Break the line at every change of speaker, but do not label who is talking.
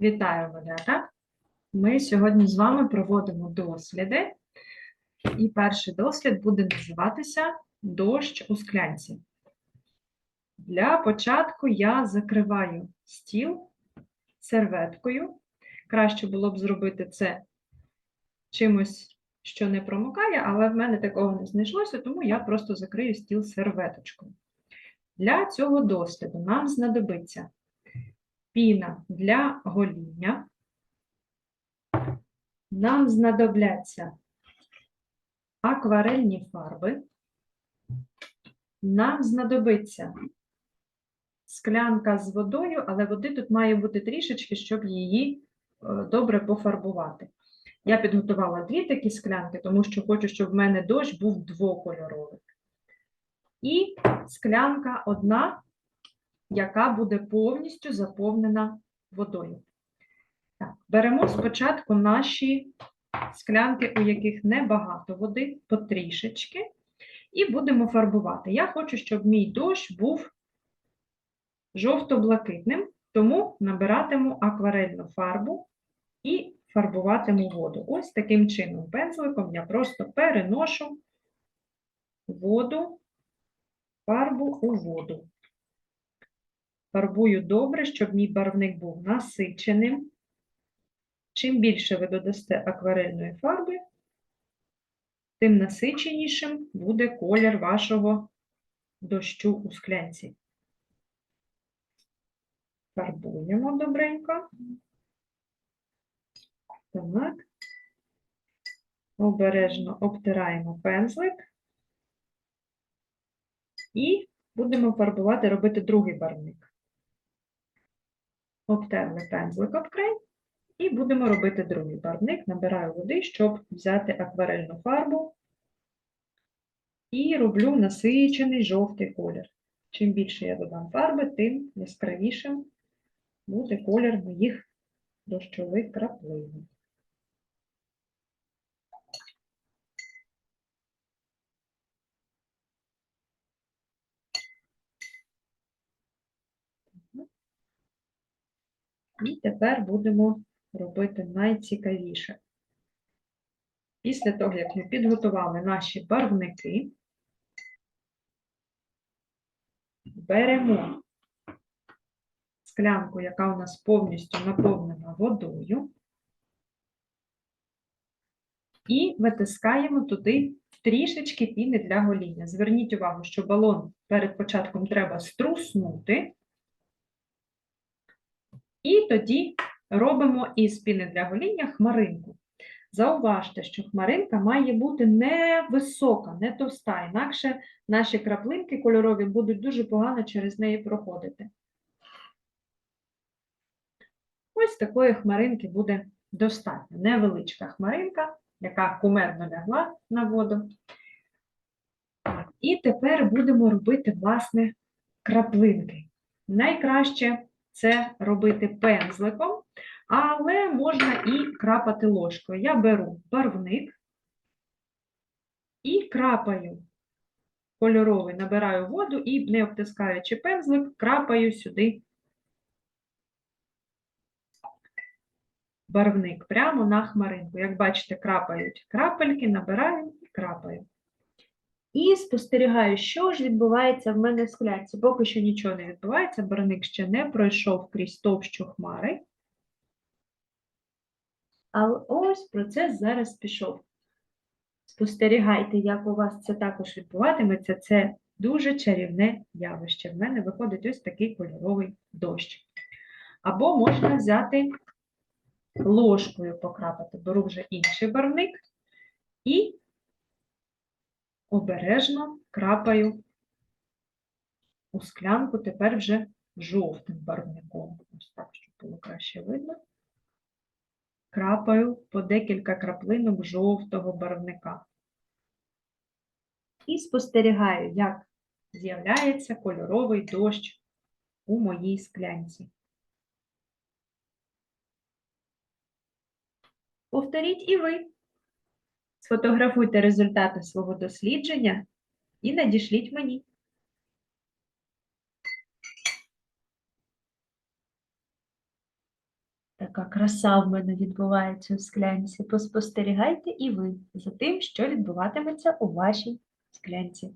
Вітаю, малята! Ми сьогодні з вами проводимо досліди, і перший дослід буде називатися Дощ у склянці. Для початку я закриваю стіл серветкою. Краще було б зробити це чимось, що не промокає, але в мене такого не знайшлося, тому я просто закрию стіл серветочкою. Для цього досліду нам знадобиться піна для гоління. Нам знадобляться акварельні фарби. Нам знадобиться склянка з водою, але води тут має бути трішечки, щоб її е, добре пофарбувати. Я підготувала дві такі склянки, тому що хочу, щоб в мене дощ був двокольоровий. І склянка одна, яка буде повністю заповнена водою. Так, беремо спочатку наші склянки, у яких небагато води, потрішечки, і будемо фарбувати. Я хочу, щоб мій дощ був жовто-блакитним, тому набиратиму акварельну фарбу і фарбуватиму воду. Ось таким чином, пензликом я просто переношу воду, фарбу у воду. Фарбую добре, щоб мій барвник був насиченим. Чим більше ви додасте акварельної фарби, тим насиченішим буде колір вашого дощу у склянці. Фарбуємо добренько. Так. Обережно обтираємо пензлик. І будемо фарбувати, робити другий барвник. Обтерли пензлик об край і будемо робити другий барвник. Набираю води, щоб взяти акварельну фарбу. І роблю насичений жовтий колір. Чим більше я додам фарби, тим яскравішим буде колір моїх дощових краплин. І тепер будемо робити найцікавіше. Після того, як ми підготували наші барвники, беремо склянку, яка у нас повністю наповнена водою, і витискаємо туди трішечки піни для гоління. Зверніть увагу, що балон перед початком треба струснути. І тоді робимо із піни для гоління хмаринку. Зауважте, що хмаринка має бути не висока, не товста, інакше наші краплинки кольорові будуть дуже погано через неї проходити. Ось такої хмаринки буде достатньо. Невеличка хмаринка, яка кумедно лягла на воду. І тепер будемо робити, власне, краплинки. Найкраще це робити пензликом, але можна і крапати ложкою. Я беру барвник і крапаю кольоровий, набираю воду і, не обтискаючи пензлик, крапаю сюди барвник прямо на хмаринку. Як бачите, крапають крапельки, набираю і крапаю. І спостерігаю, що ж відбувається в мене в скляці. Поки що нічого не відбувається, барвник ще не пройшов крізь товщу хмари. Але ось процес зараз пішов. Спостерігайте, як у вас це також відбуватиметься. Це дуже чарівне явище. В мене виходить ось такий кольоровий дощ. Або можна взяти ложкою покрапати. Беру вже інший барвник і обережно крапаю у склянку тепер вже жовтим барвником. Ось так, щоб було краще видно. Крапаю по декілька краплинок жовтого барвника. І спостерігаю, як з'являється кольоровий дощ у моїй склянці. Повторіть і ви. Сфотографуйте результати свого дослідження і надішліть мені.
Така краса в мене відбувається в склянці. Поспостерігайте і ви за тим, що відбуватиметься у вашій склянці.